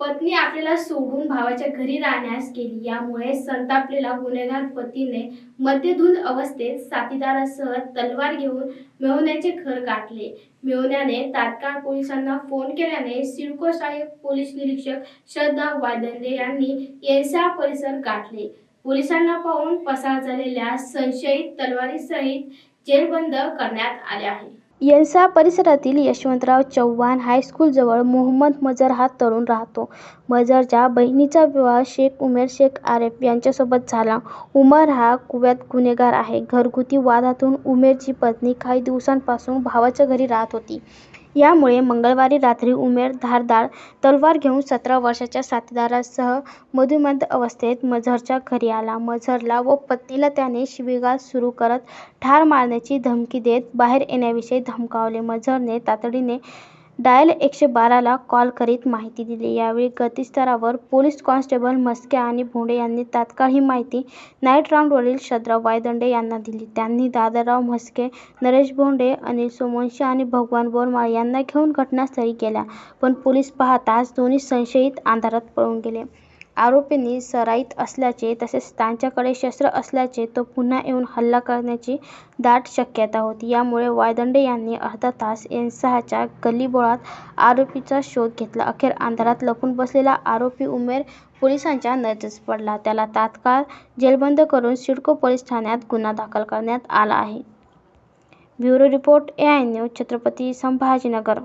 पत्नी आपल्याला सोडून भावाच्या घरी राहण्यास गेली. यामुळे संतापलेला गुन्हेगार पतीने मध्यधुंद अवस्थेत साथीदारासह तलवार घेऊन मेहुण्याचे घर गाठले. मेहुण्याने तात्काळ पोलिसांना फोन केल्याने सिडको सहाय्यक पोलीस निरीक्षक श्रद्धा वायदंडे यांनी येनसा परिसर गाठले. पोलिसांना पाहून पसार झालेल्या संशयित तलवारीसहित जेरबंद करण्यात आले आहे. येनसा परिसरातील यशवंतराव चव्हाण हायस्कूलजवळ मोहम्मद मजर हा तरुण राहतो. मजरच्या बहिणीचा विवाह शेख उमेर शेख आरेफ यांच्यासोबत झाला. उमर हा कुख्यात गुन्हेगार आहे. घरगुती वादातून उमेरची पत्नी काही दिवसांपासून भावाच्या घरी राहत होती. यामुळे मंगळवारी रात्री उमेर धारदार तलवार घेऊन सतरा वर्षाच्या साथीदारासह मद्यधुंद अवस्थेत मझरच्या घरी आला. मझरला व पत्नीला त्याने शिवीगाळ सुरू करत ठार मारण्याची धमकी देत बाहेर येण्याविषयी धमकावले. मझरने तातडीने डायल एकशे बाराला कॉल करीत माहिती दिली. यावेळी गतिस्तरावर पोलीस कॉन्स्टेबल म्हस्के आणि भोंडे यांनी तात्काळ ही माहिती नाईट राऊंडवरील शदराव वायदंडे यांना दिली. त्यांनी दादाराव म्हस्के, नरेश भोंडे, अनिल सोमवंशी आणि भगवान बोरमाळ यांना घेऊन घटनास्थळी गेल्या पण पोलीस पाहताच दोन्ही संशयित अंधारात पळून गेले. आरोपींनी सराईत असल्याचे तसेच त्यांच्याकडे शस्त्र असल्याचे तो पुन्हा येऊन हल्ला करण्याची दाट शक्यता होती. यामुळे वायदंडे यांनी अर्धा तास येनसाच्या गल्लीबोळात आरोपीचा शोध घेतला. अखेर अंधारात लपून बसलेला आरोपी उमेर पोलिसांच्या नजरेस पडला. त्याला तात्काळ जेरबंद करून सिडको पोलीस ठाण्यात गुन्हा दाखल करण्यात आला आहे. Bureau report AI news Chhatrapati Sambhajinagar